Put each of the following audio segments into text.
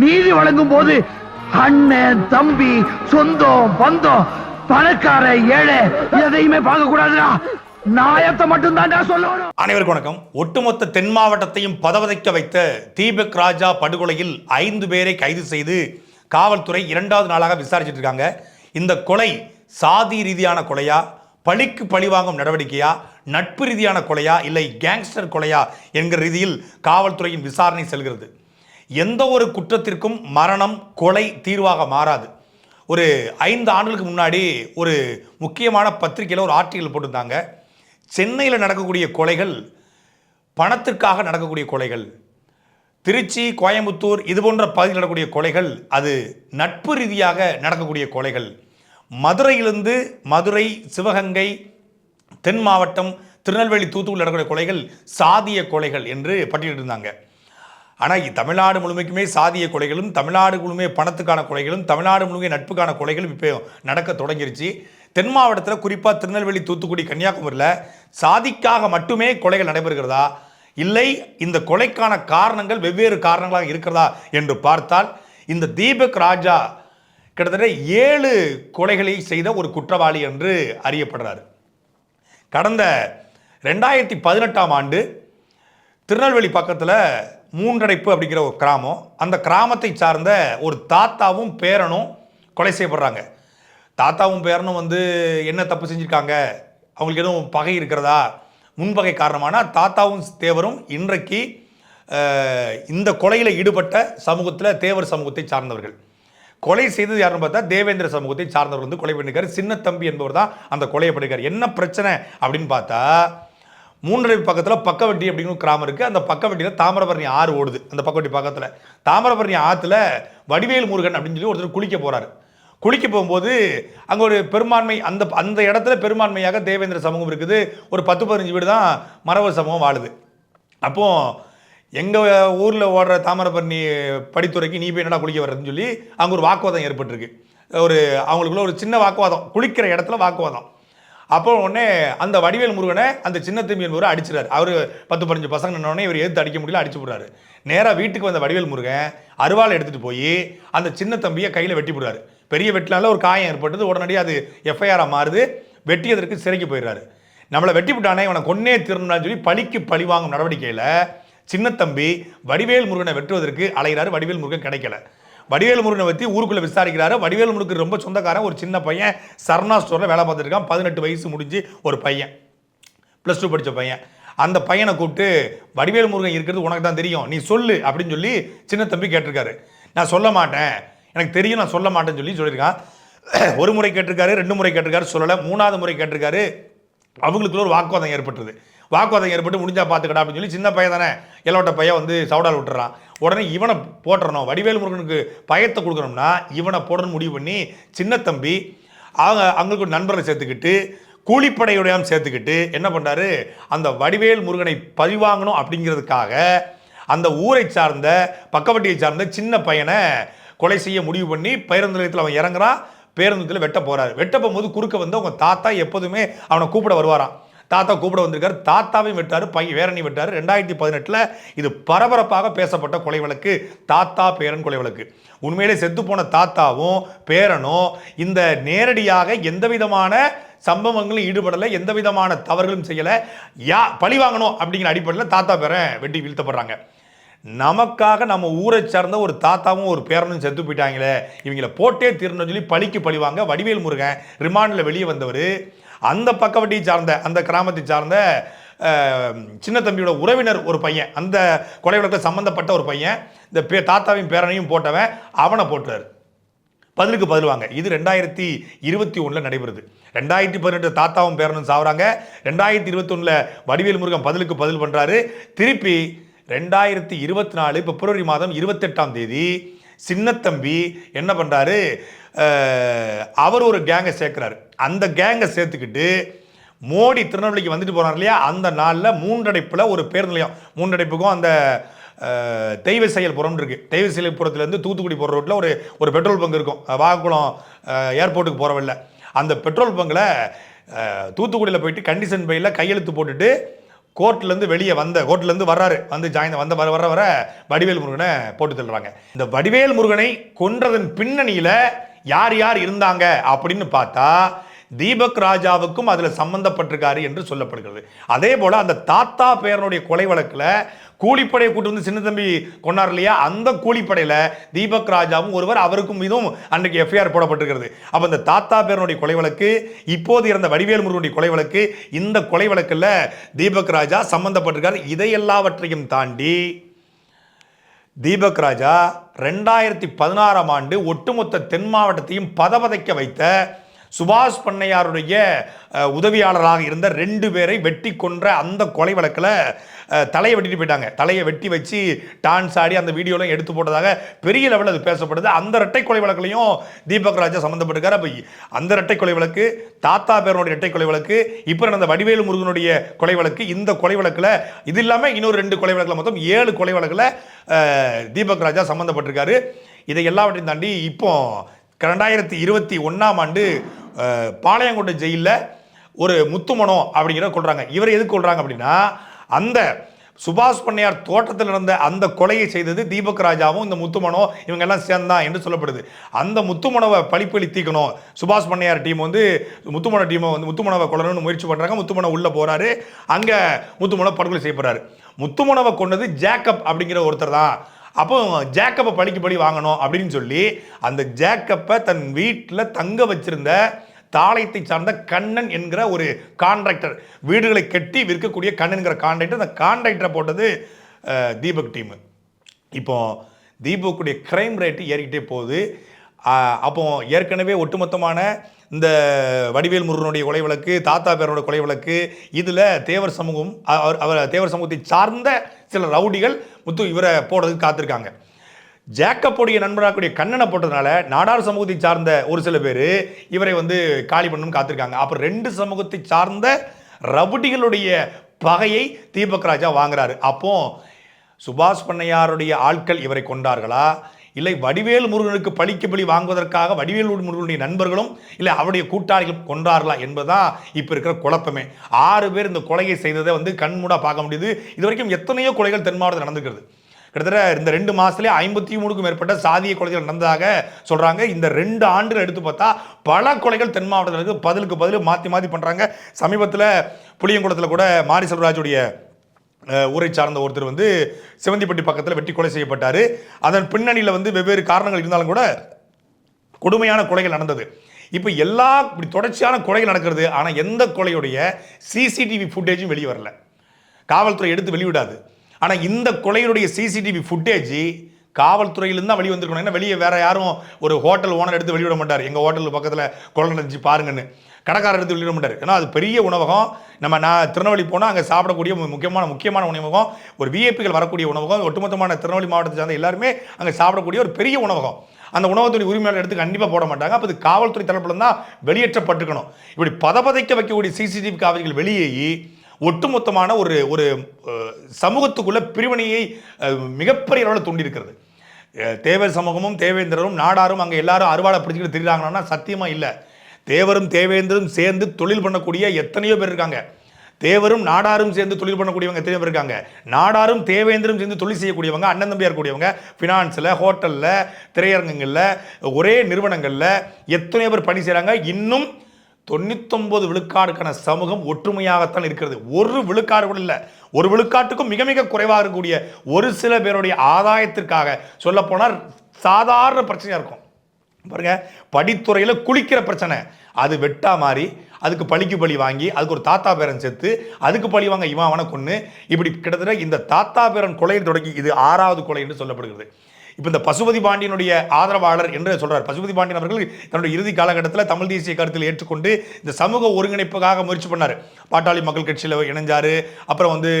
நீதி வழங்கும் போது அண்ணன் தம்பி சொந்தம் பந்தம் பணக்கார ஏழை எதையுமே பார்க்க கூடாதுடா நாயத்தை மட்டும் சொல்லணும். அனைவருக்கும் வணக்கம். ஒட்டுமொத்த தென் மாவட்டத்தையும் பதவதைக்க வைத்த தீபக் ராஜா படுகொலையில் ஐந்து பேரை கைது செய்து காவல்துறை இரண்டாவது நாளாக விசாரிச்சிட்டு இருக்காங்க. இந்த கொலை சாதி ரீதியான கொலையா? பழிக்கு பழிவாங்கும் நடவடிக்கையா? நட்பு ரீதியான கொலையா? இல்லை கேங்ஸ்டர் கொலையா? என்கிற ரீதியில் காவல்துறையின் விசாரணை செல்கிறது. எந்த ஒரு குற்றத்திற்கும் மரணம் கொலை தீர்வாக மாறாது. ஒரு ஐந்து ஆண்டுகளுக்கு முன்னாடி ஒரு முக்கியமான பத்திரிகையில் ஒரு ஆர்டிகல் போட்டிருந்தாங்க. சென்னையில் நடக்கக்கூடிய கொலைகள் பணத்திற்காக நடக்கக்கூடிய கொலைகள் திருச்சி கோயம்புத்தூர் இது போன்ற பகுதியில் நடக்கக்கூடிய கொலைகள் அது நட்பு ரீதியாக நடக்கக்கூடிய கொலைகள். மதுரையிலிருந்து மதுரை சிவகங்கை தென் மாவட்டம் திருநெல்வேலி தூத்துக்குடி நடக்கக்கூடிய கொலைகள் சாதிய கொலைகள் என்று பட்டியலிட்டிருந்தாங்க. ஆனால் தமிழ்நாடு முழுமைக்குமே சாதிய கொலைகளும் தமிழ்நாடு முழுமே பணத்துக்கான கொலைகளும் தமிழ்நாடு முழுமே நட்புக்கான கொலைகளும் இப்போ நடக்க தொடங்கிருச்சு. தென் மாவட்டத்தில் குறிப்பாக திருநெல்வேலி தூத்துக்குடி கன்னியாகுமரியில் சாதிக்காக மட்டுமே கொலைகள் நடைபெறுகிறதா? இல்லை இந்த கொலைக்கான காரணங்கள் வெவ்வேறு காரணங்களாக இருக்கிறதா என்று பார்த்தால் இந்த தீபக் ராஜா கிட்டத்தட்ட ஏழு கொலைகளை செய்த ஒரு குற்றவாளி என்று அறியப்படுறாரு. கடந்த ரெண்டாயிரத்தி பதினெட்டாம் ஆண்டு திருநெல்வேலி பக்கத்தில் மூன்றடைப்பு அப்படிங்கிற ஒரு கிராமம். அந்த கிராமத்தை சார்ந்த ஒரு தாத்தாவும் பேரனும் கொலை செய்யப்படுறாங்க. தாத்தாவும் பேரனும் வந்து என்ன தப்பு செஞ்சுருக்காங்க? அவங்களுக்கு எதுவும் பகை இருக்கிறதா? முன்பகை காரணமான தாத்தாவும் தேவரும் இன்றைக்கு இந்த கொலையில் ஈடுபட்ட சமூகத்தில் தேவர் சமூகத்தை சார்ந்தவர்கள். கொலை செய்தது யாருன்னு பார்த்தா தேவேந்திர சமூகத்தை சார்ந்தவர் வந்து கொலை பண்ணிருக்காரு. சின்ன தம்பி என்பவர் தான் அந்த கொலையை பண்ணிருக்காரு. என்ன பிரச்சனை அப்படின்னு பார்த்தா மூன்றரை பக்கத்தில் பக்கவட்டி அப்படின்னு ஒரு கிராமம் இருக்குது அந்த பக்கவட்டியில் தாமிரபரணி ஆறு ஓடுது. அந்த பக்கவட்டி பக்கத்தில். தாமிரபரணி ஆற்றுல வடிவேல் முருகன் அப்படின்னு சொல்லி ஒருத்தர் குளிக்க போகிறாரு குளிக்க போகும்போது அங்கே ஒரு பெரும்பான்மை அந்த அந்த இடத்துல பெரும்பான்மையாக தேவேந்திர சமூகம் இருக்குது. ஒரு பத்து பதினஞ்சு வீடு தான் மரவர் சமூகம் வாழுது. அப்போ எங்கள் ஊரில் ஓடுற தாமிரபரணி படித்துறைக்கு நீ போய் என்னடா குளிக்க வர்றதுன்னு சொல்லி அங்கே ஒரு வாக்குவாதம் ஏற்பட்டிருக்கு. ஒரு அவங்களுக்குள்ள ஒரு சின்ன வாக்குவாதம். குளிக்கிற இடத்துல வாக்குவாதம். அப்போ உடனே அந்த வடிவேல் முருகனை அந்த சின்ன தம்பி என்பவர் அடிச்சிடாரு அவர் பத்து பதினஞ்சு பசங்க நின்னோடனே இவர் எதிர்த்து அடிக்க முடியல அடிச்சு விடுறாரு நேராக வீட்டுக்கு வந்த வடிவேல் முருகன் அருவாளை எடுத்துகிட்டு போய் அந்த சின்ன தம்பியை கையில் வெட்டி விடுறாரு பெரிய வெட்டினால ஒரு காயம் ஏற்பட்டது. உடனடியாக அது எஃப்ஐஆராக மாறுது. வெட்டியதற்கு சிறைக்கு போயிடுறாரு. நம்மளை வெட்டி விட்டானே இவனை கொன்னே திருநான்னு சொல்லி பழிக்கு பழி வாங்கும் நடவடிக்கையில் சின்னத்தம்பி வடிவேல் முருகனை வெட்டுவதற்கு அலைகிறாரு வடிவேல் முருகன் கிடைக்கல. வடிவேல் முருகனை பற்றி ஊருக்குள்ளே விசாரிக்கிறாரு. வடிவேல் முருகன் ரொம்ப சொந்தக்காரன் ஒரு சின்ன பையன். சரணா ஸ்டோரில் வேலை பார்த்துருக்கான் பதினெட்டு வயசு முடிஞ்சு ஒரு பையன். ப்ளஸ் டூ படித்த பையன். அந்த பையனை கூப்பிட்டு வடிவேல் முருகன் இருக்கிறது உனக்கு தான் தெரியும். நீ சொல்லு அப்படின்னு சொல்லி சின்ன தம்பி கேட்டிருக்காரு. நான் சொல்ல மாட்டேன். எனக்கு தெரியும் நான் சொல்ல மாட்டேன்னு சொல்லி சொல்லியிருக்கான். ஒரு முறை கேட்டிருக்காரு ரெண்டு முறை கேட்டிருக்காரு சொல்லலை. மூணாவது முறை கேட்டிருக்காரு. அவங்களுக்குள்ள ஒரு வாக்குவாதம் ஏற்பட்டது வாக்குவாதம் ஏற்பட்டு முடிஞ்சா பார்த்துக்கடா அப்படின்னு சொல்லி சின்ன பையன் தானே எல்லோட்ட பையன் வந்து சவுடால் விட்டுறான். உடனே இவனை போட்டுறணும். வடிவேல் முருகனுக்கு பயத்தை கொடுக்கணும்னா இவனை போடணும்னு முடிவு பண்ணி சின்ன தம்பி அவங்க அவங்களுக்கு ஒரு நண்பர்களை சேர்த்துக்கிட்டு கூலிப்படையுடையாம் சேர்த்துக்கிட்டு என்ன பண்ணாரு அந்த வடிவேல் முருகனை பழிவாங்கணும் அப்படிங்கிறதுக்காக அந்த ஊரை சார்ந்த பக்கவட்டியை சார்ந்த சின்ன பையனை கொலை செய்ய முடிவு பண்ணி பேருந்து நிலையத்தில் அவன் இறங்குறான். பேருந்துத்தில் வெட்ட போகிறாரு வெட்ட போகும்போது குறுக்க வந்து அவங்க தாத்தா எப்போதுமே அவனை கூப்பிட வருவாரான் தாத்தா கூப்பிட வந்திருக்காரு. தாத்தாவையும் விட்டார் பையன் வேரனையும் விட்டார் ரெண்டாயிரத்தி பதினெட்டில் இது பரபரப்பாக பேசப்பட்ட கொலை வழக்கு தாத்தா பேரன் கொலை வழக்கு. உண்மையிலே செத்து போன தாத்தாவும் பேரனும் இந்த நேரடியாக எந்த விதமான சம்பவங்களும் ஈடுபடலை எந்த விதமான தவறுகளும் செய்யலை. யா பழி வாங்கணும் அப்படிங்கிற அடிப்படையில் தாத்தா பேரன் வெட்டி வீழ்த்தப்படுறாங்க. நமக்காக நம்ம ஊரை சார்ந்த ஒரு தாத்தாவும் ஒரு பேரனும் செத்து போயிட்டாங்களே. இவங்கள போட்டே தீரணும்னு சொல்லி பழிக்கு பழிவாங்க வடிவேல் முருகன் ரிமாண்டில் வெளியே வந்தவர். அந்த பக்கவட்டியை சார்ந்த அந்த கிராமத்தை சார்ந்த சின்ன தம்பியோட உறவினர் ஒரு பையன் அந்த கொலை வழக்கில் சம்மந்தப்பட்ட ஒரு பையன் இந்த பே தாத்தாவையும் பேரனையும் போட்டவன் அவனை போட்டுறாரு. பதிலுக்கு பதில் வாங்க. இது ரெண்டாயிரத்தி இருபத்தி ஒன்றில் நடைபெறுது. ரெண்டாயிரத்தி பதினெட்டு தாத்தாவும் பேரனும் சாவுறாங்க. ரெண்டாயிரத்தி இருபத்தி ஒன்றில் வடிவேல் முருகன் பதிலுக்கு பதில் பண்ணுறாரு திருப்பி ரெண்டாயிரத்தி இருபத்தி நாலு பிப்ரவரி மாதம் இருபத்தெட்டாம் தேதி சின்னத்தம்பி என்ன பண்ணுறாரு அவர் ஒரு கேங்கை சேர்க்குறாரு. அந்த கேங்கை சேர்த்துக்கிட்டு மோடி திருநெல்வேலிக்கு வந்துட்டு போகிறார் இல்லையா? அந்த நாளில் மூன்றடைப்பில் ஒரு பேருந்து நிலையம். மூன்றடைப்புக்கும் அந்த தெய்வ செயல் புறம் இருக்குது தெய்வ செயல்புறத்துலேருந்து தூத்துக்குடி போகிற ரோட்டில் ஒரு ஒரு பெட்ரோல் பங்க் இருக்கும். வாகக்குளம் ஏர்போர்ட்டுக்கு போகிற வழியில். அந்த பெட்ரோல் பங்கில் தூத்துக்குடியில் போயிட்டு கண்டிஷன் பையில் கையெழுத்து போட்டுட்டு கோர்ட்லேருந்து வெளியே வந்த கோர்ட்லேருந்து வர்றாரு. வந்து ஜாயின் வந்த வர வர வர வடிவேல் முருகனை போட்டு தள்ளுறாங்க. இந்த வடிவேல் முருகனை கொன்றதன் பின்னணியில் யார் யார் இருந்தாங்க அப்படின்னு பார்த்தா தீபக் ராஜாவுக்கும் அதில் சம்மந்தப்பட்டிருக்காரு என்று சொல்லப்படுகிறது. அதே போல் அந்த தாத்தா பேரனுடைய கொலை வழக்கில் கூலிப்படையை கூட்டு வந்து சின்ன தம்பி கொண்டார் இல்லையா? அந்த கூலிப்படையில் தீபக் ராஜாவும் ஒருவர் அவருக்கும் மீதும் அன்றைக்கு எஃப்ஐஆர் போடப்பட்டிருக்கிறது. அப்போ இந்த தாத்தா பேரனுடைய கொலை வழக்கு இப்போது இறந்த வடிவேல் முருகனுடைய கொலை வழக்கு இந்த கொலை வழக்கில் தீபக் ராஜா சம்மந்தப்பட்டிருக்கார் இதை எல்லாவற்றையும் தாண்டி தீபக் ராஜா ரெண்டாயிரத்தி பதினாறாம் ஆண்டு ஒட்டுமொத்த தென் மாவட்டத்தையும் பதவதைக்க வைத்த சுபாஷ் பண்ணையாருடைய உதவியாளராக இருந்த ரெண்டு பேரை வெட்டி கொன்ற அந்த கொலை வழக்கில் தலையை வெட்டிட்டு போயிட்டாங்க. தலையை வெட்டி வச்சு டான்ஸ் ஆடி அந்த வீடியோலாம் எடுத்து போட்டதாக பெரிய லெவலில் அது பேசப்படுது. அந்த இரட்டை கொலை வழக்குலையும் தீபக் ராஜா சம்மந்தப்பட்டிருக்காரு அப்போ அந்த இரட்டை கொலை வழக்கு தாத்தா பேரனுடைய இரட்டை கொலை வழக்கு இப்போ நடந்த வடிவேலு முருகனுடைய கொலை வழக்கு இந்த கொலை வழக்கில் இது இல்லாமல் இன்னொரு ரெண்டு கொலை வழக்கில் மொத்தம் ஏழு கொலை வழக்கில் தீபக் ராஜா சம்மந்தப்பட்டிருக்காரு இதை எல்லாவற்றையும் தாண்டி இப்போ ரெண்டாயிரத்தி இருபத்தி ஒன்றாம் ஆண்டு பாளையங்கோட்டை ஜெயிலில் ஒரு முத்துமனோ அப்படிங்கிற கொள்கிறாங்க இவர் எதுக்கு கொள்கிறாங்க அப்படின்னா அந்த சுபாஷ் பண்ணையார் தோட்டத்தில் இருந்த அந்த கொலையை செய்தது தீபக் ராஜாவும் இந்த முத்துமனோ இவங்க எல்லாம் சேர்ந்தான் என்று சொல்லப்படுது. அந்த முத்துமனவை பழிப்பழி தீக்கணும். சுபாஷ் பண்ணையார் டீம் வந்து முத்துமன டீமை வந்து முத்துமனவை கொல்லணும்னு முயற்சி பண்ணுறாங்க முத்துமன உள்ளே போகிறாரு அங்கே முத்துமனோ படுகொலை செய்யப்படுறாரு. முத்துமனவை கொண்டது ஜேக்கப் அப்படிங்கிற ஒருத்தர் தான். அப்போ ஜேக்கப்பை பழிக்கு படி வாங்கணும் அப்படின்னு சொல்லி அந்த ஜேக்கப்பை தன் வீட்டில் தங்க வச்சிருந்த தாளையத்தை சார்ந்த கண்ணன் என்கிற ஒரு கான்ட்ராக்டர் வீடுகளை கட்டி விற்கக்கூடிய கண்ணன்கிற கான்ட்ராக்டர் அந்த கான்ட்ராக்டரை போட்டது தீபக் டீமு இப்போ தீபக்குடைய க்ரைம் ரேட்டு ஏறிக்கிட்டே போகுது. அப்போ ஏற்கனவே ஒட்டுமொத்தமான இந்த வடிவேல் முருகனுடைய கொலை வழக்கு தாத்தா பேரோட கொலை வழக்கு இதில் தேவர் சமூகம் அவர் அவர் தேவர் சமூகத்தை சார்ந்த சில ரவுடிகள் முத்து இவரை போடுறதுக்கு காத்திருக்காங்க. ஜேக்கப்புடைய நண்பராக்கூடிய கண்ணனை போட்டதுனால நாடார் சமூகத்தை சார்ந்த ஒரு சில பேர் இவரை வந்து காலி பண்ணணும் காத்திருக்காங்க. அப்போ ரெண்டு சமூகத்தை சார்ந்த ரவுடிகளுடைய பகையை தீபக் ராஜா வாங்குறாரு. அப்போ சுபாஷ் பண்ணையாருடைய ஆட்கள் இவரை கொண்டார்களா? இல்லை வடிவேல் முருகனுக்கு பழிக்கு பழி வாங்குவதற்காக வடிவேல் முருகனுடைய நண்பர்களும் இல்லை அவருடைய கூட்டாளிகள் கொன்றார்களா என்பதுதான் இப்போ இருக்கிற குழப்பமே. ஆறு பேர் இந்த கொலையை செய்ததை வந்து கண்மூடாக பார்க்க முடியுது. இது வரைக்கும் எத்தனையோ கொலைகள் தென் மாவட்டத்தில் நடந்துக்கிறது கிட்டத்தட்ட இந்த ரெண்டு மாதத்துலேயே ஐம்பத்தி மூணுக்கும் மேற்பட்ட சாதிய கொலைகள் நடந்ததாக சொல்கிறாங்க இந்த ரெண்டு ஆண்டுகள் எடுத்து பார்த்தா பல கொலைகள் தென் மாவட்டத்தில் இருக்குது பதிலுக்கு பதில் மாற்றி மாற்றி பண்ணுறாங்க சமீபத்தில் புளியங்குளத்தில் கூட மாரி செல்வராஜுடைய ஊரை சார்ந்த ஒருத்தர் வந்து சிவந்திப்பட்டி பக்கத்தில் வெட்டி கொலை செய்யப்பட்டார். அதன் பின்னணியில் வந்து வெவ்வேறு காரணங்கள் இருந்தாலும் கூட கொடுமையான கொலைகள் நடந்தது. இப்போ எல்லா இப்படி தொடர்ச்சியான கொலைகள் நடக்கிறது ஆனால் எந்த கொலையுடைய சிசிடிவி ஃபுட்டேஜும் வெளியே வரல. காவல்துறை எடுத்து வெளிவிடாது ஆனால் இந்த கொலையினுடைய சிசிடிவி ஃபுட்டேஜ் காவல்துறையிலிருந்து தான் வெளியே வந்திருக்கணும் ஏன்னா வெளியே வேற யாரும் ஒரு ஹோட்டல் ஓனர் எடுத்து வெளியிட மாட்டார். எங்கள் ஹோட்டல் பக்கத்தில் கொலை நடந்துச்சு பாருங்கன்னு. கடைக்காரர் எடுத்து வெளியிட மாட்டார். ஏன்னா அது பெரிய உணவகம். நம்ம நான் திருநெல்வேலி போனால் அங்கே சாப்பிடக்கூடிய முக்கியமான முக்கியமான உணவகம். ஒரு விஐபிகள் வரக்கூடிய உணவகம். ஒட்டுமொத்தமான திருநெல்வேலி மாவட்டத்தை சார்ந்த எல்லாருமே அங்கே சாப்பிடக்கூடிய ஒரு பெரிய உணவகம். அந்த உணவகத்துடைய உரிமையாளர் எடுத்து கண்டிப்பாக போட மாட்டாங்க. அப்போ இது காவல்துறை தரப்பில் தான் வெளியேற்றப்பட்டிருக்கணும் இப்படி பதபதைக்க வைக்கக்கூடிய சிசிடிவி காவல்கள் வெளியேயி ஒட்டுமொத்தமான ஒரு ஒரு சமூகத்துக்குள்ள பிரிவினையை மிகப்பெரிய அளவில் தூண்டியிருக்கிறது. அஹ், தேவர் சமூகமும் தேவேந்திரரும் நாடாரும் அங்கே எல்லாரும் அறுவாலை பிடிச்சிக்கிட்டு திரிகிறாங்கன்னா சத்தியமாக இல்லை. தேவரும் தேவேந்திரும் சேர்ந்து தொழில் பண்ணக்கூடிய எத்தனையோ பேர் இருக்காங்க. தேவரும் நாடாரும் சேர்ந்து தொழில் பண்ணக்கூடியவங்க எத்தனையோ பேர் இருக்காங்க. நாடாரும் தேவேந்திரம் சேர்ந்து தொழில் செய்யக்கூடியவங்க அண்ணன் தம்பியாக இருக்கக்கூடியவங்க ஃபினான்ஸில் ஹோட்டலில் திரையரங்கங்களில் ஒரே நிறுவனங்களில் எத்தனையோ பேர் பணி செய்கிறாங்க இன்னும் தொண்ணூத்தொம்பது விழுக்காடுக்கான சமூகம் ஒற்றுமையாகத்தான் இருக்கிறது. ஒரு விழுக்காடு கூட இல்லை. ஒரு விழுக்காட்டுக்கும் மிக மிக குறைவாக இருக்கக்கூடிய ஒரு சில பேருடைய ஆதாயத்திற்காக சொல்லப்போனால் சாதாரண பிரச்சனையாக இருக்கும். பாருங்க படித்துறையில் குளிக்கிற பிரச்சனை. அது வெட்டா மாறி அதுக்கு பழிக்கு பழி வாங்கி அதுக்கு ஒரு தாத்தா பேரன் செத்து அதுக்கு பழி வாங்க இவன் அவனை கொன்று இப்படி கிட்டத்தட்ட இந்த தாத்தா பேரன் கொலையை தொடங்கி இது ஆறாவது கொலை என்று சொல்லப்படுகிறது. இப்போ இந்த பசுபதி பாண்டியனுடைய ஆதரவாளர் என்று சொல்கிறார் பசுபதி பாண்டியன் அவர்கள் தன்னுடைய இறுதி காலகட்டத்தில் தமிழ் தேசிய கருத்தில் ஏற்றுக்கொண்டு இந்த சமூக ஒருங்கிணைப்புக்காக முயற்சி பண்ணார். பாட்டாளி மக்கள் கட்சியில் இணைஞ்சார் அப்புறம் வந்து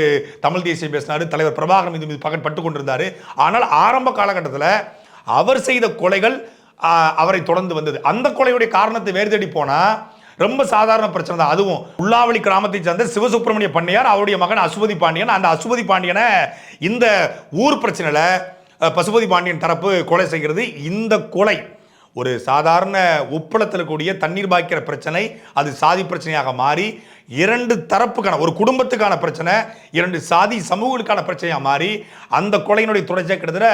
தமிழ் தேசியம் பேசினார் தலைவர் பிரபாகரன் மீது மீது பகல் பட்டு கொண்டிருந்தாரு. ஆனால் ஆரம்ப காலகட்டத்தில் அவர் செய்த கொலைகள் அவரை தொடர்ந்து வந்தது. அந்த கொலையுடைய காரணத்தை வேறு தேடி போனா ரொம்ப சாதாரண பிரச்சனை தான். அதுவும் உள்ளாவளி கிராமத்தை சேர்ந்த சிவசுப்பிரமணிய பண்ணையார் அவருடைய மகன் அசுபதி பாண்டியன். அந்த அசுபதி பாண்டியனை இந்த ஊர் பிரச்சனையில் பசுபதி பாண்டியன் தரப்பு கொலை செய்கிறது. இந்த கொலை ஒரு சாதாரண உப்பளத்தில் கூடிய தண்ணீர் பாய்க்கிற பிரச்சனை அது சாதி பிரச்சனையாக மாறி இரண்டு தரப்புக்கான ஒரு குடும்பத்துக்கான பிரச்சனை இரண்டு சாதி சமூகங்களுக்கான பிரச்சனையாக மாறி அந்த கொலையினுடைய தொடர்ச்சியாக கிட்டத்தட்ட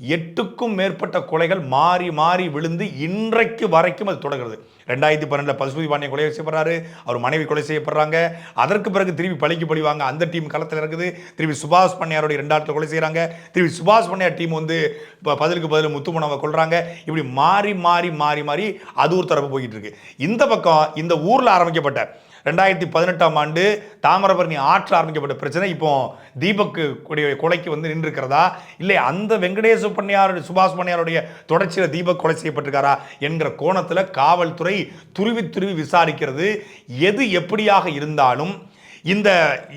எட்டுக்கும் மேற்பட்ட கொலைகள் மாறி மாறி விழுந்து இன்றைக்கு வரைக்கும் அது தொடர்கிறது. ரெண்டாயிரத்தி பன்னெண்டில் பசுபதி பாண்டியன் கொலை செய்யப்படுறாரு அவர் மனைவி கொலை செய்யப்படுறாங்க அதற்கு பிறகு திரும்பி பழிக்கு பழிவாங்க அந்த டீம் களத்தில் இருக்குது. திரும்பி சுபாஷ் பண்ணையாருடைய ரெண்டாயிரத்தில் கொலை செய்கிறாங்க திரும்பி சுபாஷ் பண்ணையார் டீம் வந்து இப்போ பதிலுக்கு பதில் முத்துமணவை கொள்றாங்க இப்படி மாறி மாறி மாறி மாறி அது ஒரு தரப்பு போய்கிட்டு இருக்கு. இந்த பக்கம் இந்த ஊரில் ஆரம்பிக்கப்பட்ட ரெண்டாயிரத்தி பதினெட்டாம் ஆண்டு தாமிரபரணி ஆற்ற ஆரம்பிக்கப்பட்ட பிரச்சனை. இப்போ தீபக் உடைய கொலைக்கு வந்து நின்றுக்கிறதா இல்லை அந்த வெங்கடேச பண்ணையார் சுபாஷ் பண்ணையாருடைய தொடர்ச்சியில் தீபக் கொலை செய்யப்பட்டிருக்காரா என்கிற கோணத்தில் காவல்துறை துருவி துருவி விசாரிக்கிறது. எது எப்படியாக இருந்தாலும் இந்த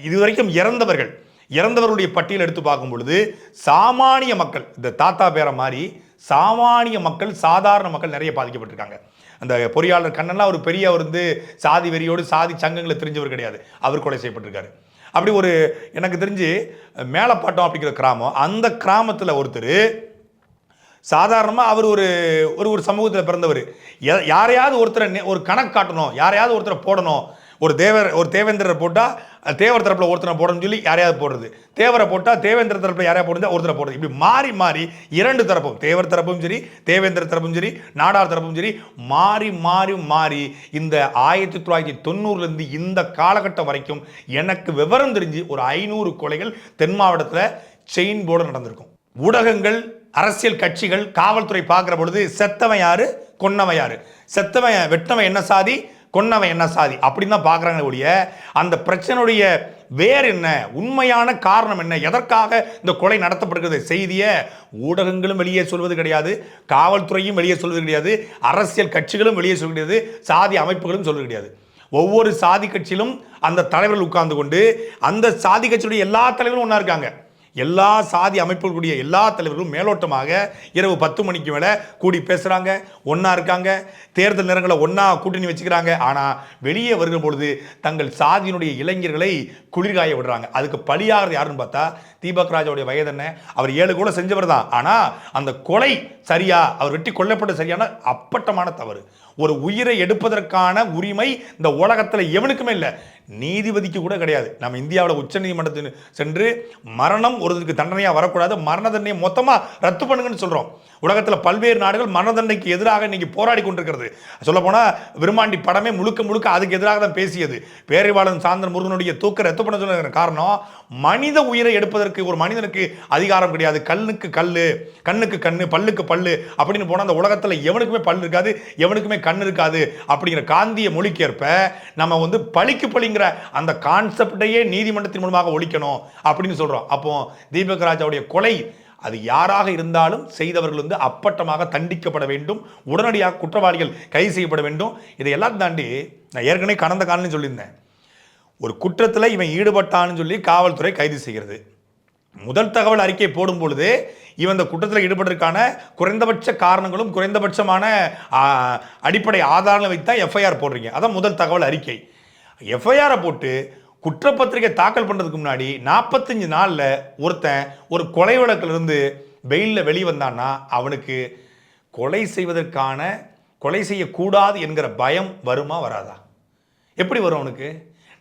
இதுவரைக்கும் இறந்தவர்கள் இறந்தவர்களுடைய பட்டியல் எடுத்து பார்க்கும் பொழுது சாமானிய மக்கள் இந்த தாத்தா பேரை மாதிரி சாமானிய மக்கள் சாதாரண மக்கள் நிறைய பாதிக்கப்பட்டிருக்காங்க. அந்த பொறியாளர் கண்ணன்லாம் ஒரு பெரிய அவர் வந்து சாதி வெறியோடு சாதி சங்கங்களை தெரிஞ்சவர் கிடையாது. அவர் கொலை செய்யப்பட்டிருக்காரு. அப்படி ஒரு எனக்கு தெரிஞ்சு மேலப்பாட்டம் அப்படிங்கிற கிராமம் அந்த கிராமத்தில் ஒருத்தர் சாதாரணமாக அவர் ஒரு ஒரு ஒரு சமூகத்தில் பிறந்தவர். யாரையாவது ஒருத்தரை ஒரு கணக்கு காட்டணும் யாரையாவது ஒருத்தரை போடணும் ஒரு தேவர் ஒரு தேவேந்திரரை போட்டால் தேவர் தரப்பில் ஒருத்தனை போடணும்னு சொல்லி யாரையாவது போடுறது? தேவரை போட்டால் தேவேந்திர தரப்பில் யாரையா போடுறது? ஒருத்தரை போடுறது. இப்படி மாறி மாறி இரண்டு தரப்பும் தேவர் தரப்பும் சரி தேவேந்திர தரப்பும் சரி நாடார் தரப்பும் சரி மாறி மாறி மாறி இந்த ஆயிரத்தி தொள்ளாயிரத்தி தொண்ணூறுலேருந்து இந்த காலகட்டம் வரைக்கும் எனக்கு விவரம் தெரிஞ்சு ஒரு ஐநூறு கொலைகள் தென் மாவட்டத்தில் செயின் போர்டு நடந்திருக்கும். ஊடகங்கள் அரசியல் கட்சிகள் காவல்துறை பார்க்குற பொழுது செத்தவன் யாரு? கொன்னவன் யாரு? செத்தவன் வெட்டவன் என்ன சாதி? கொன்னவன் என்ன சாதி? அப்படின்னு தான் பார்க்குறாங்க ஒழிய அந்த பிரச்சனையுடைய வேர் என்ன? உண்மையான காரணம் என்ன? எதற்காக இந்த கொலை நடத்தப்படுகிறது? செய்தியை ஊடகங்களும் வெளியே சொல்வது கிடையாது காவல்துறையும் வெளியே சொல்வது கிடையாது அரசியல் கட்சிகளும் வெளியே சொல்வது கிடையாது சாதி அமைப்புகளும் சொல்வது கிடையாது. ஒவ்வொரு சாதி கட்சியிலும் அந்த தலைவர்கள் உட்கார்ந்து கொண்டு அந்த சாதி கட்சியுடைய எல்லா தலைவரும் ஒன்றா இருக்காங்க. எல்லா சாதி அமைப்புகளுடைய எல்லா தலைவர்களும் மேலோட்டமாக இரவு பத்து மணிக்கு மேலே கூடி பேசுகிறாங்க ஒன்றா இருக்காங்க தேர்தல் நேரங்களை ஒன்றா கூட்டணி வச்சுக்கிறாங்க. ஆனால் வெளியே வருகிற பொழுது தங்கள் சாதியினுடைய இளைஞர்களை குளிர்காய விடுறாங்க. அதுக்கு பலியாகிறது யாருன்னு பார்த்தா தீபக் ராஜாவுடைய வயது என்ன? அவர் ஏழு கூட செஞ்சவர் தான். ஆனால் அந்த கொலை சரியா அவர் வெட்டி கொல்லப்பட்ட சரியான அப்பட்டமான தவறு. ஒரு உயிரை எடுப்பதற்கான உரிமை இந்த உலகத்தில் எவனுக்குமே இல்லை. நீதிபதிக்கு கூட கிடையாது. நம்ம இந்தியாவில் உச்சநீதிமன்றத்தில் சென்று மரணம் ஒருத்தருக்கு தண்டனையாக வரக்கூடாது. மரண தண்டனையை மொத்தமாக ரத்து பண்ணுங்கன்னு சொல்கிறோம் உலகத்தில் பல்வேறு நாடுகள் மரண தண்டனைக்கு எதிராக இன்னைக்கு போராடி கொண்டிருக்கிறது. சொல்லப்போனால் விருமாண்டி படமே முழுக்க முழுக்க அதுக்கு எதிராக தான் பேசியது. பேரிவாளன் சாந்தன் முருகனுடைய தூக்க ரத்து பண்ண சொன்ன காரணம் மனித உயிரை எடுப்பதற்கு ஒரு மனிதனுக்கு அதிகாரம் கிடையாது. கண்ணுக்கு கல் கண்ணுக்கு கண்ணு பல்லுக்கு பல்லு அப்படின்னு போனால் அந்த உலகத்தில் எவனுக்குமே பல் இருக்காது. எவனுக்குமே கண் இருக்காது அப்படிங்கிற காந்திய மொழிக்கேற்ப நம்ம வந்து பழிக்கு பழிங்கிற அந்த கான்செப்டையே நீதிமன்றத்தின் மூலமாக ஒழிக்கணும் அப்படின்னு சொல்கிறோம் அப்போ தீபக் ராஜாவுடைய கொலை அது யாராக இருந்தாலும் செய்தவர்கள் வந்து அப்பட்டமாக தண்டிக்கப்பட வேண்டும். உடனடியாக குற்றவாளிகள் கைது செய்யப்பட வேண்டும். இதை எல்லாம் தாண்டி நான் ஏற்கனவே கடந்த காலம்னு சொல்லியிருந்தேன். ஒரு குற்றத்தில் இவன் ஈடுபட்டான்னு சொல்லி காவல்துறை கைது செய்கிறது. முதல் தகவல் அறிக்கை போடும் பொழுது இவன் இந்த குற்றத்தில் ஈடுபடுறதுக்கான குறைந்தபட்ச காரணங்களும் குறைந்தபட்சமான அடிப்படை ஆதாரங்களை வைத்து தான் எஃப்ஐஆர் போடுறீங்க. அதான் முதல் தகவல் அறிக்கை. எஃப்ஐஆரை போட்டு குற்றப்பத்திரிகை தாக்கல் பண்ணுறதுக்கு முன்னாடி நாற்பத்தஞ்சு நாளில் ஒருத்தன் ஒரு கொலை வழக்கிலிருந்து வெயிலில் வெளியே வந்தான்னா அவனுக்கு கொலை செய்வதற்கான கொலை செய்யக்கூடாது என்கிற பயம் வருமா வராதா? எப்படி வரும் அவனுக்கு?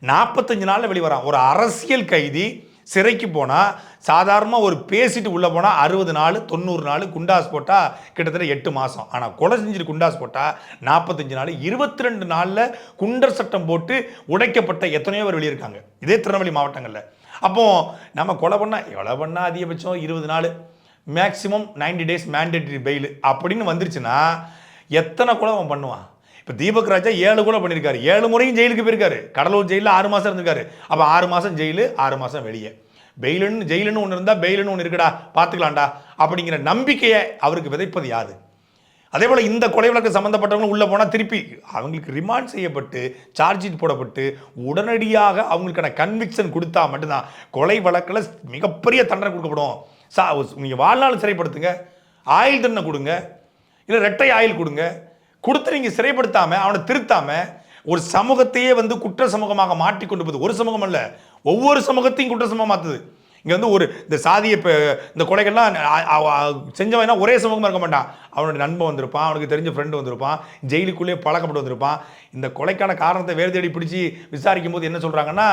நாற்பத்தஞ்சு நாளில் வெளிவரான். ஒரு அரசியல் கைதி சிறைக்கு போனால் சாதாரணமாக ஒரு பேசிட்டு உள்ளே போனால் அறுபது நாள் தொண்ணூறு நாள் குண்டாஸ் போட்டால் கிட்டத்தட்ட எட்டு மாதம் ஆனால் கொலை செஞ்சுட்டு குண்டாஸ் போட்டால் நாற்பத்தஞ்சு நாள் இருபத்தி ரெண்டு நாளில் குண்டர் சட்டம் போட்டு உடைக்கப்பட்ட எத்தனையோ பேர் வெளியே இருக்காங்க இதே திருநெல்வேலி மாவட்டங்களில். அப்போ நம்ம கொலை பண்ணால் கொலை பண்ணால் அதிகபட்சம் இருபது நாள். மேக்ஸிமம் 90 டேஸ் மேண்டேட்டரி பெயில் அப்படின்னு வந்துருச்சுன்னா எத்தனை கொலை அவன் பண்ணுவான்? இப்போ தீபக் ராஜா ஏழு கூட பண்ணியிருக்காரு ஏழு முறையும் ஜெயிலுக்கு போயிருக்காரு. கடலூர் ஜெயிலில் ஆறு மாதம் இருந்திருக்காரு. அப்போ ஆறு மாதம் ஜெயிலு ஆறு மாதம் வெளியே. பெயிலுன்னு ஜெயிலுன்னு ஒன்று இருந்தால் பெயிலுன்னு ஒன்று இருக்குடா பார்த்துக்கலாம்டா அப்படிங்கிற நம்பிக்கையை அவருக்கு விதைப்பது யாது அதே போல் இந்த கொலை வழக்கு சம்மந்தப்பட்டவங்க உள்ளே போனால் திருப்பி அவங்களுக்கு ரிமாண்ட் செய்யப்பட்டு சார்ஜ் ஷீட் போடப்பட்டு உடனடியாக அவங்களுக்கான கன்விக்ஷன் கொடுத்தா மட்டும்தான் கொலை வழக்கில் மிகப்பெரிய தண்டனை கொடுக்கப்படும். சா நீங்கள் வாழ்நாள் சிறைப்படுத்துங்க ஆயில் தண்டனை கொடுங்க இல்லை ரெட்டை ஆயில் கொடுங்க கொடுத்து நீங்கள் சிறைப்படுத்தாமல் அவனை திருத்தாமல் ஒரு சமூகத்தையே வந்து குற்ற சமூகமாக மாற்றி கொண்டு போகுது. ஒரு சமூகம் அல்ல ஒவ்வொரு சமூகத்தையும் குற்ற சமூகம் மாற்றுது இங்கே வந்து ஒரு இந்த சாதியை இப்போ இந்த கொலைகள்லாம் செஞ்சவனா ஒரே சமூகமாக இருக்க மாட்டான். அவனுடைய நண்பன் வந்திருப்பான் அவனுக்கு தெரிஞ்ச ஃப்ரெண்டு வந்திருப்பான் ஜெயிலுக்குள்ளேயே பழக்கப்பட்டு வந்திருப்பான். இந்த கொலைக்கான காரணத்தை வேறு தேடி பிடிச்சி விசாரிக்கும் போது என்ன சொல்கிறாங்கன்னா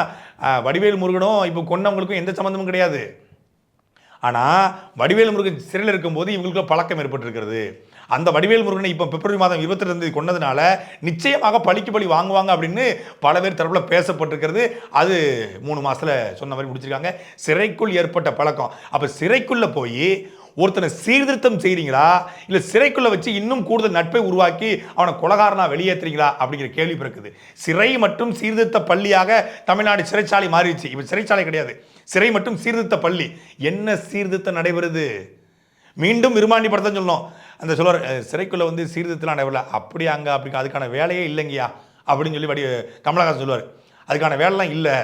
வடிவேல் முருகனும் இப்போ கொன்னவங்களுக்கும் எந்த சம்மந்தமும் கிடையாது. ஆனால் வடிவேல் முருகன் சிறையில் இருக்கும்போது இவங்களுக்கு பழக்கம் ஏற்பட்டிருக்கிறது. அந்த வடிவேல் முருகனை இப்போ பிப்ரவரி மாதம் இருபத்தி ரெண்டு கொண்டதுனால நிச்சயமாக பழிக்கு பழி வாங்குவாங்க அப்படின்னு பல பேர் தரப்பில் பேசப்பட்டிருக்கிறது. அது மூணு மாதத்தில் சொன்ன மாதிரி முடிச்சிருக்காங்க. சிறைக்குள் ஏற்பட்ட பழக்கம். அப்போ சிறைக்குள்ளே போய் ஒருத்தனை சீர்திருத்தம் செய்கிறீங்களா இல்லை சிறைக்குள்ளே வச்சு இன்னும் கூடுதல் நட்பை உருவாக்கி அவனை கொலகாரனாக வெளியேற்றுறீங்களா அப்படிங்கிற கேள்வி பிறக்குது. சிறை மற்றும் சீர்திருத்த பள்ளியாக தமிழ்நாடு சிறைச்சாலை மாறிடுச்சு. இப்போ சிறைச்சாலை கிடையாது. சிறை மற்றும் சீர்திருத்த பள்ளி. என்ன சீர்திருத்தம் நடைபெறுது? மீண்டும் விரும்பாண்டி படத்தான் சொல்லணும் அந்த சொல்லுவார் சிறைக்குள்ளே வந்து சீர்திருத்தலாம் நடைபெறல அப்படி அங்கே? அப்படி அதுக்கான வேலையே இல்லைங்கய்யா. அப்படின்னு சொல்லி வடி கமலஹாசன் சொல்லுவார். அதுக்கான வேலைலாம் இல்லை.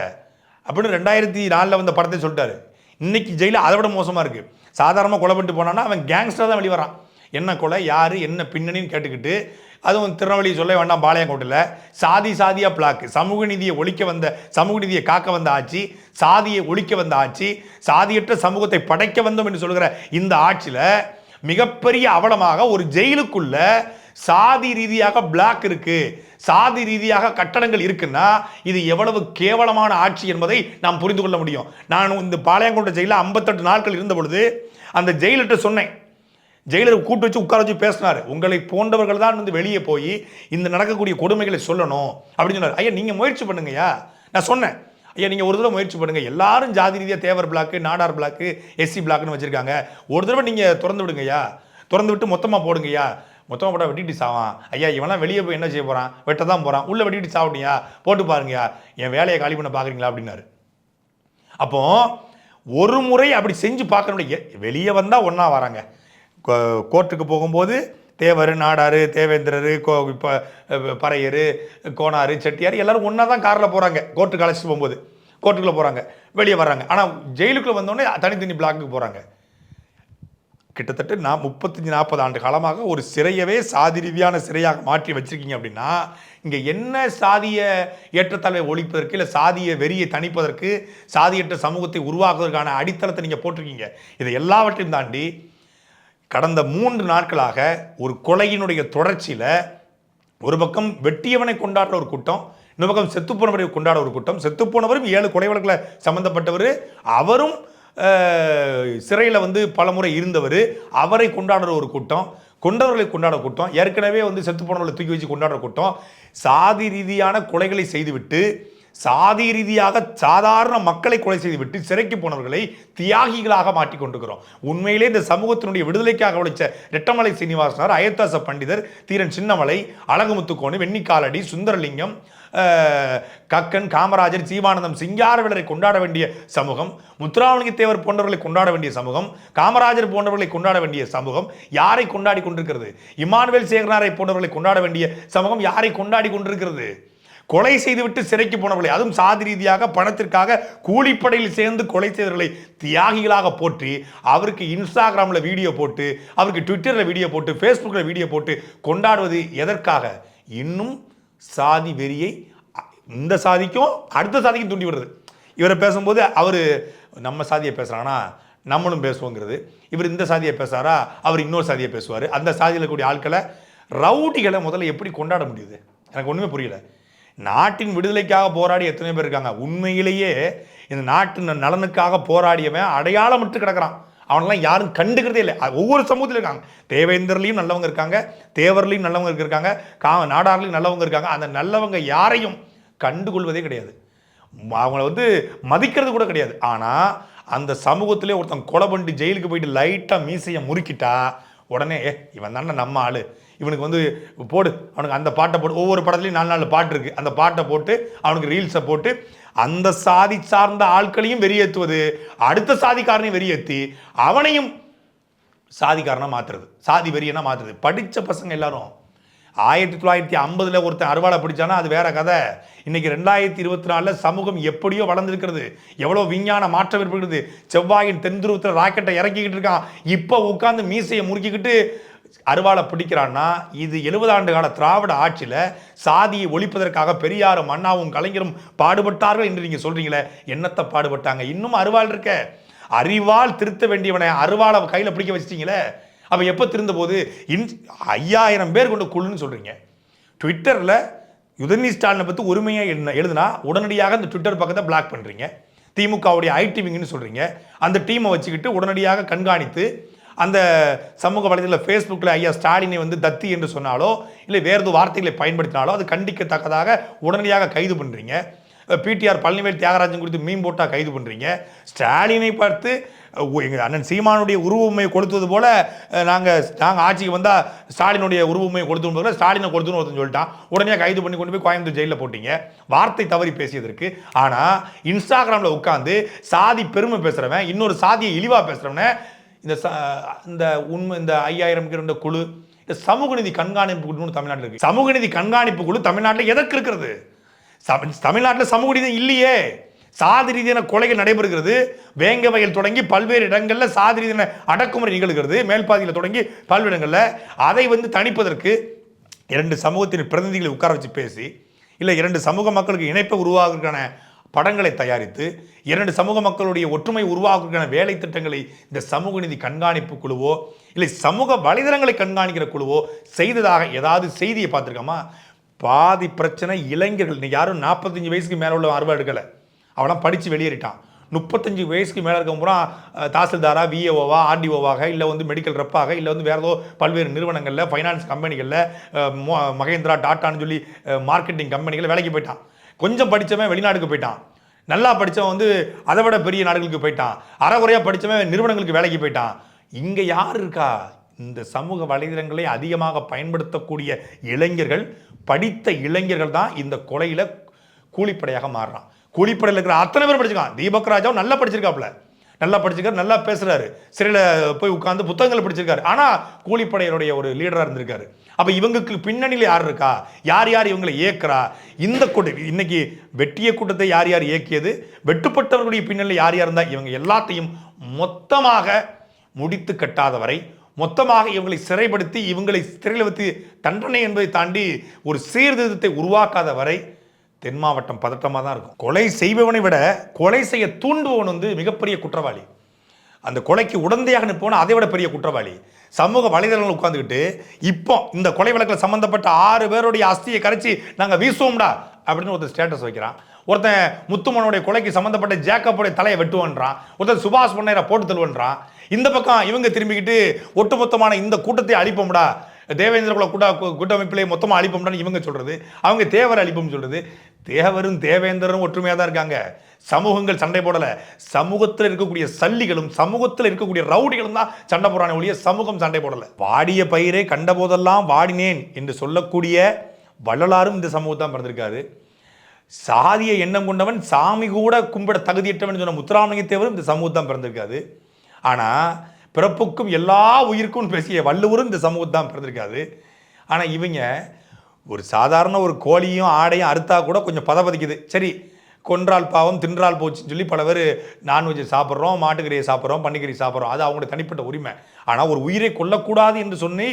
அப்படின்னு ரெண்டாயிரத்தி நாலில் வந்த படத்தை சொல்லிட்டாரு. இன்னைக்கு ஜெயிலில் அதை விட மோசமாக இருக்குது சாதாரணமாக கொலை பண்ணிட்டு போனான்னா அவன் கேங்ஸ்டர் தான் வெளியே வரான் என்ன கொலை யார் என்ன பின்னணின்னு கேட்டுக்கிட்டு அதுவும் திருநெல்வேலி சொல்ல வேண்டாம் பாளையங்கோட்டையில் சாதி சாதியாக பிளாக்கு சமூக நீதியை ஒழிக்க வந்த சமூக நீதியை காக்க வந்த ஆட்சி சாதியை ஒழிக்க வந்த ஆட்சி சாதியற்ற சமூகத்தை படைக்க வந்தோம் என்று சொல்கிற இந்த ஆட்சியில் மிகப்பெரிய அவலமாக ஒரு ஜெயிலுக்குள்ள சாதி ரீதியாக பிளாக் இருக்கு. சாதி ரீதியாக கட்டடங்கள் இருக்குன்னா இது எவ்வளவு கேவலமான ஆட்சி என்பதை நாம் புரிந்து கொள்ள முடியும். நான் இந்த பாளையங்கோட்டை ஜெயிலில் ஐம்பத்தெட்டு நாட்கள் இருந்த பொழுது அந்த ஜெயிலிட்ட சொன்னேன். ஜெயிலர் கூட்டு வச்சு உட்கார வச்சு பேசினார். உங்களை போன்றவர்கள் தான் வந்து வெளியே போய் இந்த நடக்கக்கூடிய கொடுமைகளை சொல்லணும். அப்படின்னு சொன்னார். ஐயா நீங்கள் முயற்சி பண்ணுங்கய்யா. நான் சொன்னேன். ஐயா நீங்கள் ஒரு தடவை முயற்சி பண்ணுங்கள் எல்லாரும் ஜாதி ரீதியாக Thevar block Nadar block SC பிளாக்னு வச்சுருக்காங்க. ஒரு தடவை நீங்கள் திறந்து விடுங்கய்யா திறந்து விட்டு மொத்தமாக போடுங்கய்யா மொத்தமாக போட்டால் வெட்டிட்டு சாவான். ஐயா இவன்லாம் வெளியே போய் என்ன செய்ய போகிறான் வெட்ட தான் போகிறான் உள்ளே வெட்டிட்டு சாப்பிட்டியா போட்டு பாருங்கய்யா என் வேலையை காலி பண்ண பார்க்குறீங்களா அப்படின்னாரு. அப்போ ஒரு முறை அப்படி செஞ்சு பார்க்கணும் வெளியே வந்தால் ஒன்றா வராங்க. கோ- கோர்ட்டுக்கு போகும்போது தேவர் நாடார் தேவேந்திரர் கோ இப்போ பறையர் கோனார் செட்டியார் எல்லாரும் ஒன்றா தான் காரில் போகிறாங்க கோர்ட்டுக்கு அழைச்சிட்டு போகும்போது. கோர்ட்டுக்குள்ளே போகிறாங்க வெளியே வர்றாங்க. ஆனால் ஜெயிலுக்குள்ளே வந்தோடனே தனித்தனி பிளாக்குக்கு போகிறாங்க கிட்டத்தட்ட நான் முப்பத்தஞ்சு நாற்பது ஆண்டு காலமாக ஒரு சிறையவே சாதி ரீதியான சிறையாக மாற்றி வச்சுருக்கீங்க அப்படின்னா இங்கே என்ன சாதிய ஏற்றத்தாழ்வை ஒழிப்பதற்கு இல்லை சாதிய வெறியை தணிப்பதற்கு சாதியற்ற சமூகத்தை உருவாக்குவதற்கான அடித்தளத்தை நீங்கள் போட்டிருக்கீங்க. இதை எல்லாவற்றையும் தாண்டி கடந்த மூன்று நாட்களாக ஒரு கொலையினுடைய தொடர்ச்சியில் ஒரு பக்கம் வெட்டியவனை கொண்டாடுற ஒரு கூட்டம் இன்னொரு பக்கம் செத்துப்போனவரை கொண்டாட ஒரு கூட்டம். செத்துப்போனவரும் ஏழு கொலை வழக்கில் சம்மந்தப்பட்டவர் அவரும் சிறையில் வந்து பலமுறை இருந்தவர். அவரை கொண்டாடுற ஒரு கூட்டம் கொண்டவர்களை கொண்டாட கூட்டம் ஏற்கனவே வந்து செத்துப்போனவர்களை தூக்கி வச்சு கொண்டாடுற கூட்டம். சாதி ரீதியான கொலைகளை செய்துவிட்டு சாதி ரீதியாக சாதாரண மக்களை கொலை செய்துவிட்டு சிறைக்கு போனவர்களை தியாகிகளாக மாட்டிக் கொண்டிருக்கிறோம் உண்மையிலே இந்த சமூகத்தினுடைய விடுதலைக்காக உழைச்ச ரெட்டமலை சீனிவாசனார் அயத்தாச பண்டிதர் தீரன் சின்னமலை அழகுமுத்துக்கோணு வெண்ணிக்காலடி சுந்தரலிங்கம் கக்கன் காமராஜர் ஜீவானந்தம் சிங்காரவேலரை கொண்டாட வேண்டிய சமூகம் முத்துராமலிங்கத்தேவர் போன்றவர்களை கொண்டாட வேண்டிய சமூகம் காமராஜர் போன்றவர்களை கொண்டாட வேண்டிய சமூகம் யாரை கொண்டாடி கொண்டிருக்கிறது? இமானுவேல் சேகரனாரை போன்றவர்களை கொண்டாட வேண்டிய சமூகம் யாரை கொண்டாடி கொண்டிருக்கிறது? கொலை செய்துவிட்டு சிறைக்கு போனவர்களை அதுவும் சாதி ரீதியாக பணத்திற்காக கூலிப்படையில் சேர்ந்து கொலை செய்தவர்களை தியாகிகளாக போற்றி அவருக்கு இன்ஸ்டாகிராமில் வீடியோ போட்டு அவருக்கு ட்விட்டரில் வீடியோ போட்டு ஃபேஸ்புக்கில் வீடியோ போட்டு கொண்டாடுவது எதற்காக? இன்னும் சாதி வெறியை இந்த சாதிக்கும் அடுத்த சாதிக்கும் தூண்டி விடுறது. இவரை பேசும்போது அவர் நம்ம சாதியை பேசுகிறாங்கன்னா நம்மளும் பேசுவோங்கிறது. இவர் இந்த சாதியை பேசுகிறாரா அவர் இன்னொரு சாதியை பேசுவார். அந்த சாதியில் கூடிய ஆட்களை ரவுடிகளை முதல்ல எப்படி கொண்டாட முடியுது? எனக்கு ஒன்றுமே புரியலை. நாட்டின் விடுதலைக்காக போராடி எத்தனை பேர் இருக்காங்க. உண்மையிலேயே இந்த நாட்டின் நலனுக்காக போராடியவன் அடையாளமிட்டு கிடக்குறான். அவனெல்லாம் யாரும் கண்டுக்கிறதே இல்லை. அது ஒவ்வொரு சமூகத்திலும் இருக்காங்க. தேவேந்தர்லையும் நல்லவங்க இருக்காங்க. தேவர்லையும் நல்லவங்க இருக்காங்க. கா நாடார்லையும் நல்லவங்க இருக்காங்க. அந்த நல்லவங்க யாரையும் கண்டுகொள்வதே கிடையாது. அவங்கள வந்து மதிக்கிறது கூட கிடையாது. ஆனால் அந்த சமூகத்திலே ஒருத்தன் கொலை பண்ணிட்டு ஜெயிலுக்கு போயிட்டு லைட்டாக மீசையை முறுக்கிட்டா உடனே ஏ இவன் தானே நம்ம ஆள். இவனுக்கு வந்து போடு அவனுக்கு அந்த பாட்டை போட்டு ஒவ்வொரு படத்துலையும் நாலு நாலு பாட்டு இருக்குது அந்த பாட்டை போட்டு அவனுக்கு ரீல்ஸை போட்டு அந்த சாதி சார்ந்த ஆட்களையும் வெறியேற்றுவது அடுத்த சாதிக்காரனையும் வெறியேற்றி அவனையும் சாதிக்காரனாக மாற்றுறது சாதி வெறியனாக மாற்றுறது படித்த பசங்க எல்லாரும் ஆயிரத்தி தொள்ளாயிரத்தி ஐம்பதில் ஒருத்தன் அறுவாலை பிடிச்சானா அது வேற கதை. இன்னைக்கு ரெண்டாயிரத்தி இருபத்தி நாலில் சமூகம் எப்படியோ வளர்ந்துருக்கிறது. எவ்வளோ விஞ்ஞான மாற்றம் ஏற்படுகிறது. செவ்வாயின் தென் துருவத்தில் ராக்கெட்டை இறக்கிக்கிட்டு இருக்கான். இப்போ உட்காந்து மீசையை முறுக்கிக்கிட்டு அருவாளை பிடிக்கிறான்னா இது எழுபது ஆண்டு கால திராவிட ஆட்சியில் சாதியை ஒழிப்பதற்காக பெரியாரும் அண்ணாவும் கலைஞரும் பாடுபட்டார்கள் என்று நீங்கள் சொல்கிறீங்களே என்னத்தை பாடுபட்டாங்க? இன்னும் அருவாள் இருக்க. அறிவால் திருத்த வேண்டியவனை அருவாளை கையில் பிடிக்க வச்சிட்டிங்களே அவன் எப்போ திருந்த போது இன் ஐயாயிரம் பேர் கொண்டு குழுன்னு சொல்கிறீங்க ட்விட்டரில் உதயநிதி ஸ்டாலினை பற்றி உரிமையாக என்ன எழுதுனா உடனடியாக அந்த ட்விட்டர் பக்கத்தை பிளாக் பண்ணுறீங்க திமுகவுடைய ஐடி விங்னு சொல்கிறீங்க அந்த டீமை வச்சுக்கிட்டு உடனடியாக கண்காணித்து அந்த சமூக வலைதளத்தில் ஃபேஸ்புக்கில் ஐயா ஸ்டாலினை வந்து தத்தி என்று சொன்னாலோ இல்லை வேறு எதுவும் வார்த்தைகளை பயன்படுத்தினாலோ அது கண்டிக்கத்தக்கதாக உடனடியாக கைது பண்ணுறீங்க பிடிஆர் பழனிவேல் தியாகராஜன் குறித்து மீன் போட்டால் கைது பண்ணுறீங்க ஸ்டாலினை பார்த்து எங்கள் அண்ணன் சீமானுடைய உருவமையை கொளுத்துவது போல் நாங்கள் நாங்கள் ஆட்சிக்கு வந்தால் ஸ்டாலினுடைய உருவமையை கொளுத்துவது போல ஸ்டாலினை கொடுத்துன்னு ஒருத்தன் சொல்லிட்டான். உடனே கைது பண்ணி கொண்டு போய் கோயம்புத்தூர் ஜெயிலில் போட்டிங்க. வார்த்தை தவறி பேசியதற்கு. ஆனால் இன்ஸ்டாகிராமில் உட்காந்து சாதி பெருமை பேசுகிறவன் இன்னொரு சாதியை இழிவாக பேசுகிறவனை இந்த ச- இந்த உண்மை இந்த ஐயாயிரம் பேர் இந்த குழு இந்த சமூக நிதி கண்காணிப்பு குழுன்னு தமிழ்நாட்டில் இருக்குது சமூக நிதி கண்காணிப்பு குழு தமிழ்நாட்டில் எதற்கு இருக்கிறது? தமிழ்நாட்டில் சமூக நீதி இல்லையே. சாதி ரீதியான கொலைகள் நடைபெறுகிறது. வேங்க வயல் தொடங்கி பல்வேறு இடங்களில் சாதி ரீதியான அடக்குமுறை நிகழ்கிறது. மேல்பாதியில் தொடங்கி பல்வேறு இடங்களில். அதை வந்து தணிப்பதற்கு இரண்டு சமூகத்தின் பிரதிநிதிகளை உட்கார வச்சு பேசி இல்லை இரண்டு சமூக மக்களுக்கு இணைப்பை உருவாகிறதுக்கான படங்களை தயாரித்து இரண்டு சமூக மக்களுடைய ஒற்றுமை உருவாக்குகிற வேலை திட்டங்களை இந்த சமூக நிதி கண்காணிப்பு குழுவோ இல்லை சமூக வலைதளங்களை கண்காணிக்கிற குழுவோ செய்ததாக ஏதாவது செய்தியை பார்த்துருக்கோமா? பாதி பிரச்சனை இளைஞர்கள். இன்னைக்கு யாரும் நாற்பத்தஞ்சு வயசுக்கு மேலே உள்ள அறுவை எடுக்கலை. அவெல்லாம் படித்து வெளியேறிட்டான். முப்பத்தஞ்சு வயசுக்கு மேலே இருக்க பூரா தாசில்தாரா விஏஓவா ஆர்டிஓவாக இல்லை வந்து மெடிக்கல் ரெப்பாக இல்லை வந்து வேறு ஏதோ பல்வேறு நிறுவனங்களில் ஃபைனான்ஸ் கம்பெனிகளில் மகேந்திரா டாட்டான்னு சொல்லி மார்க்கெட்டிங் கம்பெனிகளில் வேலைக்கு போயிட்டான். கொஞ்சம் படித்தவன் வெளிநாட்டுக்கு போயிட்டான். நல்லா படித்தவன் வந்து அதை விட பெரிய நாடுகளுக்கு போயிட்டான். அறகுறையாக படித்தவன் நிறுவனங்களுக்கு வேலைக்கு போயிட்டான். இங்கே யார் இருக்கா? இந்த சமூக வலைதளங்களை அதிகமாக பயன்படுத்தக்கூடிய இளைஞர்கள் படித்த இளைஞர்கள் தான் இந்த கொலையில் கூலிப்படையாக மாறுறான். கூலிப்படையில் இருக்கிற அத்தனை பேர் படிச்சிருக்கான். தீபக் ராஜாவும் நல்லா படிச்சிருக்காப்ல நல்லா படிச்சிருக்காரு நல்லா பேசுகிறாரு சிறையில் போய் உட்காந்து புத்தகங்களை படிச்சிருக்காரு. ஆனால் கூலிப்படையினுடைய ஒரு லீடராக இருந்திருக்காரு. அப்போ இவங்களுக்கு பின்னணியில் யார் இருக்கா? யார் யார் இவங்களை இயக்குறா இந்த கூட்டம் இன்னைக்கு வெட்டிய கூட்டத்தை யார் யார் இயக்கியது வெட்டுப்பட்டவர்களுடைய பின்னணியில் யார் யார் இருந்தால் இவங்க எல்லாத்தையும் மொத்தமாக முடித்து கட்டாத வரை மொத்தமாக இவங்களை சிறைப்படுத்தி இவங்களை சிறையில் வைத்து தண்டனை என்பதை தாண்டி ஒரு சீர்திருத்தத்தை உருவாக்காத வரை தென் மாவட்டம் பதட்டமாக தான் இருக்கும். கொலை செய்பவனை விட கொலை செய்ய தூண்டுபவன் வந்து மிகப்பெரிய குற்றவாளி. அந்த கொலைக்கு உடந்தையாக நிற்பவன் அதை விட பெரிய குற்றவாளி. சமூக வலைதளங்கள் உட்காந்துக்கிட்டு இப்போ இந்த கொலை வழக்கில் சம்மந்தப்பட்ட ஆறு பேருடைய அஸ்தியை கரைச்சி நாங்கள் வீசுவோம்டா அப்படின்னு ஒருத்தர் ஸ்டேட்டஸ் வைக்கிறான். ஒருத்தன் முத்துமனுடைய கொலைக்கு சம்மந்தப்பட்ட ஜேக்கப்புடைய தலையை வெட்டுவன்றான். ஒருத்தன் சுபாஷ் பொன்னையரை போட்டு தள்ளுவன்றான். இந்த பக்கம் இவங்க திரும்பிக்கிட்டு ஒட்டுமொத்தமான இந்த கூட்டத்தை அழிப்போம்டா தேவேந்திர குல கூட்ட கூட்டமைப்பிலே மொத்தமாக அழிப்போம்னு இவங்க சொல்கிறது அவங்க தேவர் அழிப்போம்னு சொல்கிறது தேவரும் தேவேந்திரரும் ஒற்றுமையாக தான் இருக்காங்க. சமூகங்கள் சண்டை போடலை. சமூகத்தில் இருக்கக்கூடிய சல்லிகளும் சமூகத்தில் இருக்கக்கூடிய ரவுடிகளும் தான் சண்டை போடுறானே ஒழிய சமூகம் சண்டை போடலை. வாடிய பயிரை கண்டபோதெல்லாம் வாடினேன் என்று சொல்லக்கூடிய வள்ளலாரும் இந்த சமூகத்தான் பிறந்திருக்காரு. சாதிய எண்ணம் கொண்டவன் சாமி கூட கும்பிட தகுதியற்றவன் சொன்ன முத்துராமலிங்க தேவரும் இந்த சமூகத்தான் பிறந்திருக்காது ஆனால் பிறப்புக்கும் எல்லா உயிருக்கும் பேசிய வள்ளுவரும் இந்த சமூகத்தான் பிறந்திருக்காது ஆனால் இவங்க ஒரு சாதாரண ஒரு கோழியும் ஆடையும் அறுத்தா கூட கொஞ்சம் பதபதிக்குது. சரி கொன்றால் பாவம் தின்றால் போச்சுன்னு சொல்லி பல பேர் நான்வெஜ் சாப்பிட்றோம் மாட்டுக்கறியை சாப்பிட்றோம் பன்னிக்கறி சாப்பிட்றோம். அது அவங்களுடைய தனிப்பட்ட உரிமை. ஆனால் ஒரு உயிரை கொல்லக்கூடாது என்று சொல்லி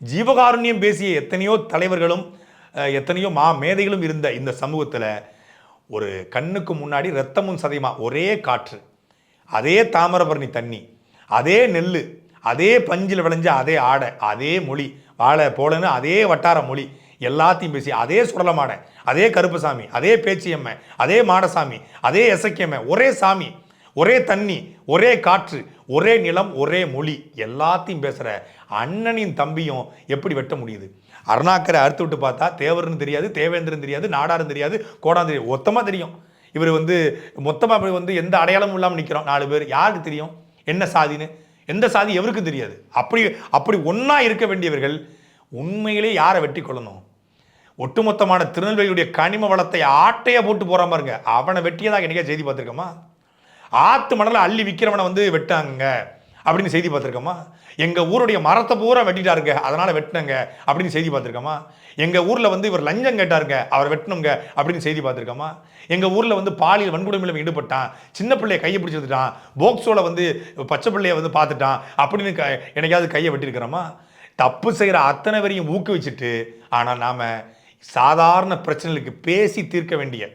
ஜீவகாருண்யம் பேசிய எத்தனையோ தலைவர்களும் எத்தனையோ மா மேதைகளும் இருந்த இந்த சமூகத்தில் ஒரு கண்ணுக்கு முன்னாடி ரத்தமும் சதையுமா? ஒரே காற்று. அதே தாமிரபரணி தண்ணி. அதே நெல் அதே பஞ்சில் விளைஞ்ச அதே ஆடை அதே மொழி வாழை போலன்னு அதே வட்டார மொழி எல்லாத்தையும் பேசி அதே சுடலமாடை அதே கருப்புசாமி அதே பேச்சியம்மை அதே மாடசாமி அதே எசக்கியம்மை ஒரே சாமி ஒரே தண்ணி ஒரே காற்று ஒரே நிலம் ஒரே மொழி எல்லாத்தையும் பேசுகிற அண்ணனின் தம்பியும் எப்படி வெட்ட முடியுது? அருணாக்கரை அறுத்து விட்டு பார்த்தா தேவர்னு தெரியாது தேவேந்திரன் தெரியாது நாடாரும் தெரியாது கோடாரும் தெரியாது மொத்தமாக தெரியும். இவர் வந்து மொத்தமாக வந்து எந்த அடையாளமும் இல்லாமல் நிற்கிறோம் நாலு பேர். யாருக்கு தெரியும்? என்ன சாதின்னு? எந்த சாதி எவருக்கும் தெரியாது. அப்படி அப்படி ஒன்றா இருக்க வேண்டியவர்கள் உண்மையிலே யாரை வெட்டி கொள்ளணும்? ஒட்டுமொத்தமான திருநெல்வேலியுடைய கனிம வளத்தை ஆட்டையாக போட்டு போகிற பாருங்க. அவனை வெட்டியதாக என்னைக்கா செய்தி பார்த்துருக்கோமா? ஆத்து மணலை அள்ளி விற்கிறவனை வந்து வெட்டாங்க அப்படின்னு செய்தி பார்த்துருக்கோமா? எங்கள் ஊருடைய மரத்தை பூரா வெட்டிட்டாருங்க. அதனால் வெட்டினங்க. அப்படின்னு செய்தி பார்த்துருக்கோமா? எங்கள் ஊரில் வந்து இவர் லஞ்சம் கேட்டாருங்க. அவர் வெட்டணுங்க. அப்படின்னு செய்தி பார்த்துருக்கோமா? எங்கள் ஊரில் வந்து பாலியல் வன்கொடுமையில ஈடுபட்டான். சின்ன பிள்ளையை கையை பிடிச்சிருந்துட்டான் போக்ஸோவில் வந்து பச்சை பிள்ளையை வந்து பார்த்துட்டான். அப்படின்னு க- என்னைக்காவது கையை வெட்டியிருக்கிறோமா? தப்பு செய்கிற அத்தனை பேரையும் ஊக்குவிச்சுட்டு ஆனால் நாம் சாதாரண பிரச்சனைகளுக்கு பேசி தீர்க்க வேண்டிய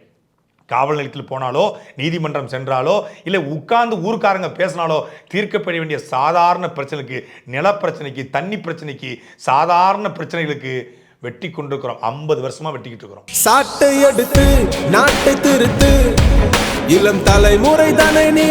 காவல் நிலையத்தில் போனாலோ நீதிமன்றம் சென்றாலோ இல்லை உட்கார்ந்து ஊர்க்காரங்க பேசினாலோ தீர்க்கப்பட வேண்டிய சாதாரண பிரச்சனைக்கு நிலப்பிரச்சனைக்கு தண்ணி பிரச்சனைக்கு சாதாரண பிரச்சனைகளுக்கு வெட்டி கொண்டிருக்கிறோம். ஐம்பது வருஷமா வெட்டிக்கிட்டு இருக்கிறோம். சாட்டை எடுத்து நாட்டை திருத்து இளம் தலைமுறை தானே நீ